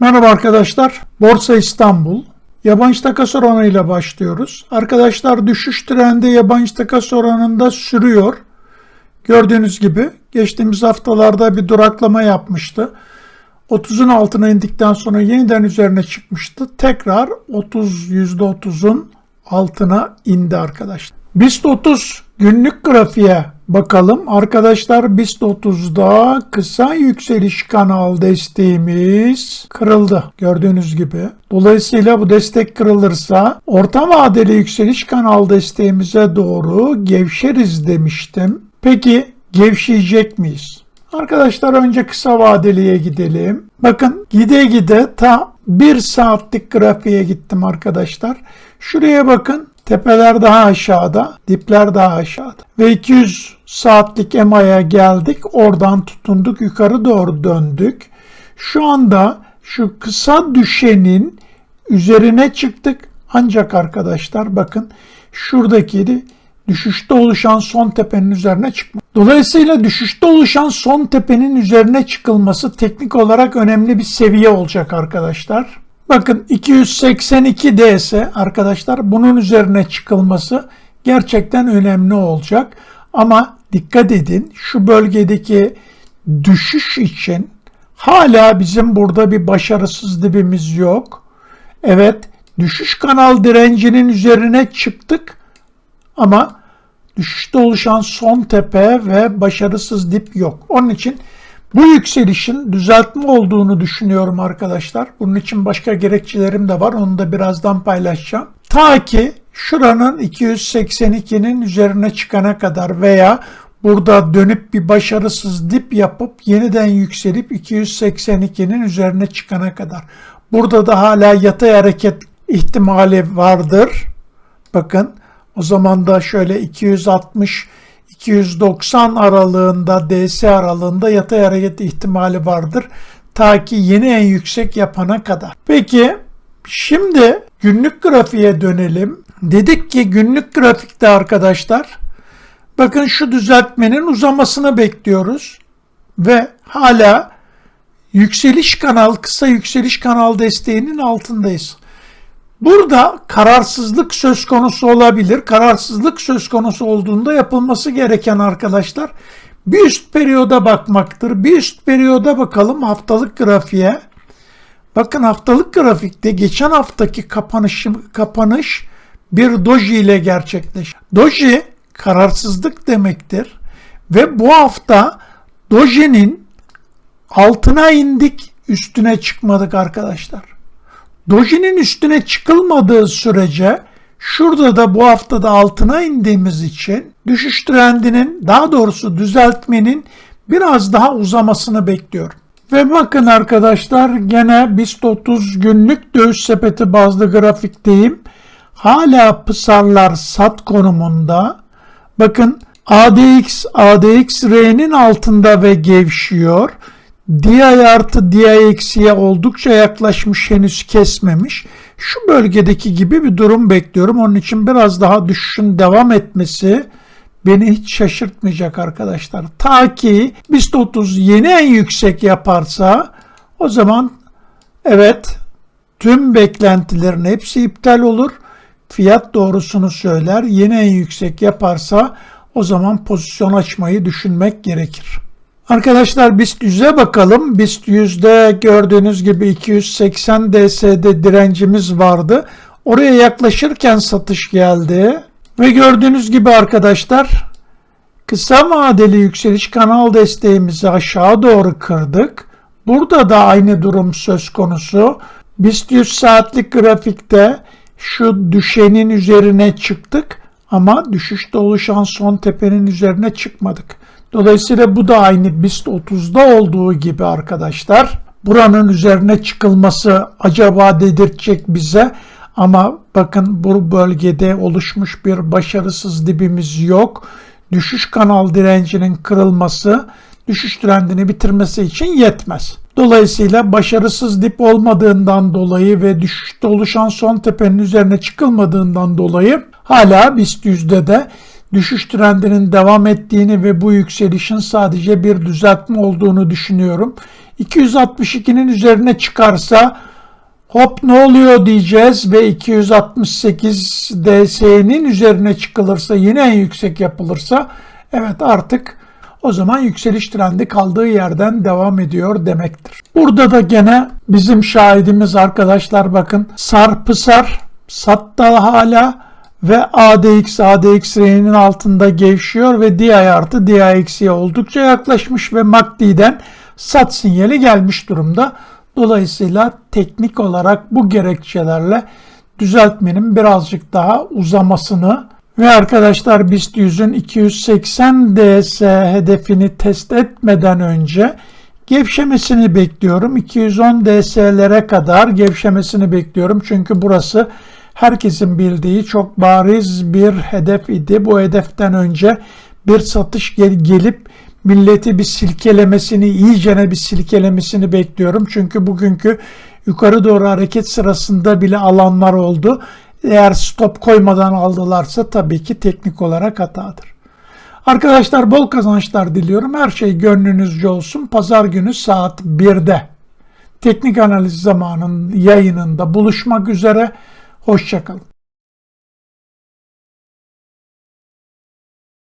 Merhaba arkadaşlar. Borsa İstanbul. Yabancı takas oranıyla başlıyoruz. Arkadaşlar düşüş trendi yabancı takas oranında sürüyor. Gördüğünüz gibi geçtiğimiz haftalarda bir duraklama yapmıştı. 30'un altına indikten sonra yeniden üzerine çıkmıştı. Tekrar 30 %30'un altına indi arkadaşlar. BIST 30 günlük grafiğe bakalım. Arkadaşlar BIST 30'da kısa yükseliş kanal desteğimiz kırıldı. Gördüğünüz gibi. Dolayısıyla bu destek kırılırsa orta vadeli yükseliş kanal desteğimize doğru gevşeriz demiştim. Peki gevşeyecek miyiz? Arkadaşlar önce kısa vadeliye gidelim. Bakın gide gide ta 1 saatlik grafiğe gittim arkadaşlar. Şuraya bakın. Tepeler daha aşağıda, dipler daha aşağıda. Ve 200 saatlik EMA'ya geldik. Oradan tutunduk, yukarı doğru döndük. Şu anda şu kısa düşenin üzerine çıktık. Ancak arkadaşlar bakın şuradaki düşüşte oluşan son tepenin üzerine çıkma. Dolayısıyla düşüşte oluşan son tepenin üzerine çıkılması teknik olarak önemli bir seviye olacak arkadaşlar. Bakın 282 DS arkadaşlar bunun üzerine çıkılması gerçekten önemli olacak. Ama dikkat edin şu bölgedeki düşüş için hala bizim burada bir başarısız dibimiz yok. Evet düşüş kanal direncinin üzerine çıktık ama düşüşte oluşan son tepe ve başarısız dip yok. Onun için bu yükselişin düzeltme olduğunu düşünüyorum arkadaşlar. Bunun için başka gerekçelerim de var. Onu da birazdan paylaşacağım. Ta ki şuranın 282'nin üzerine çıkana kadar veya burada dönüp bir başarısız dip yapıp yeniden yükselip 282'nin üzerine çıkana kadar. Burada da hala yatay hareket ihtimali vardır. Bakın o zaman da şöyle 260 290 aralığında DS aralığında yatay hareket ihtimali vardır. Ta ki yeni en yüksek yapana kadar. Peki şimdi günlük grafiğe dönelim. Dedik ki günlük grafikte arkadaşlar bakın şu düzeltmenin uzamasını bekliyoruz. Ve hala yükseliş kanal, kısa yükseliş kanal desteğinin altındayız. Burada kararsızlık söz konusu olabilir. Kararsızlık söz konusu olduğunda yapılması gereken arkadaşlar bir üst periyoda bakmaktır. Bir üst periyoda bakalım haftalık grafiğe. Bakın haftalık grafikte geçen haftaki kapanış, kapanış bir doji ile gerçekleşti. Doji kararsızlık demektir. Ve bu hafta dojinin altına indik üstüne çıkmadık arkadaşlar. Dojinin üstüne çıkılmadığı sürece şurada da bu haftada altına indiğimiz için düşüş trendinin daha doğrusu düzeltmenin biraz daha uzamasını bekliyorum. Ve bakın arkadaşlar gene BIST 30 günlük dövüş sepeti bazlı grafikteyim. Hala pısarlar sat konumunda. Bakın ADX, ADX-R'nin altında ve gevşiyor. DI artı DI eksiye oldukça yaklaşmış henüz kesmemiş. Şu bölgedeki gibi bir durum bekliyorum. Onun için biraz daha düşüşün devam etmesi beni hiç şaşırtmayacak arkadaşlar. Ta ki BIST 30 yeni en yüksek yaparsa o zaman evet tüm beklentilerin hepsi iptal olur. Fiyat doğrusunu söyler. Yeni en yüksek yaparsa o zaman pozisyon açmayı düşünmek gerekir. Arkadaşlar BIST 100'e bakalım. BIST 100'de gördüğünüz gibi 280 DS'de direncimiz vardı. Oraya yaklaşırken satış geldi. Ve gördüğünüz gibi arkadaşlar kısa vadeli yükseliş kanal desteğimizi aşağı doğru kırdık. Burada da aynı durum söz konusu. BIST 100 saatlik grafikte şu düşenin üzerine çıktık ama düşüşte oluşan son tepenin üzerine çıkmadık. Dolayısıyla bu da aynı BIST 30'da olduğu gibi arkadaşlar. Buranın üzerine çıkılması acaba dedirtecek bize ama bakın bu bölgede oluşmuş bir başarısız dibimiz yok. Düşüş kanal direncinin kırılması düşüş trendini bitirmesi için yetmez. Dolayısıyla başarısız dip olmadığından dolayı ve düşüşte oluşan son tepenin üzerine çıkılmadığından dolayı hala BIST yüzde de düşüş trendinin devam ettiğini ve bu yükselişin sadece bir düzeltme olduğunu düşünüyorum. 262'nin üzerine çıkarsa hop ne oluyor diyeceğiz ve 268 DS'nin üzerine çıkılırsa yine en yüksek yapılırsa evet artık o zaman yükseliş trendi kaldığı yerden devam ediyor demektir. Burada da gene bizim şahidimiz arkadaşlar bakın sarpısar satta hala ve ADX ADX reyinin altında gevşiyor ve DI artı DI oldukça yaklaşmış ve MACD'den sat sinyali gelmiş durumda. Dolayısıyla teknik olarak bu gerekçelerle düzeltmenin birazcık daha uzamasını ve arkadaşlar BIST 100'ün 280 DS hedefini test etmeden önce gevşemesini bekliyorum. 210 DS'lere kadar gevşemesini bekliyorum. Çünkü burası herkesin bildiği çok bariz bir hedef idi. Bu hedeften önce bir satış gel- gelip milleti bir silkelemesini, iyicene bir silkelemesini bekliyorum. Çünkü bugünkü yukarı doğru hareket sırasında bile alanlar oldu. Eğer stop koymadan aldılarsa tabii ki teknik olarak hatadır. Arkadaşlar bol kazançlar diliyorum. Her şey gönlünüzce olsun. Pazar günü saat 1'de teknik analiz zamanın yayınında buluşmak üzere. Hoşçakalın.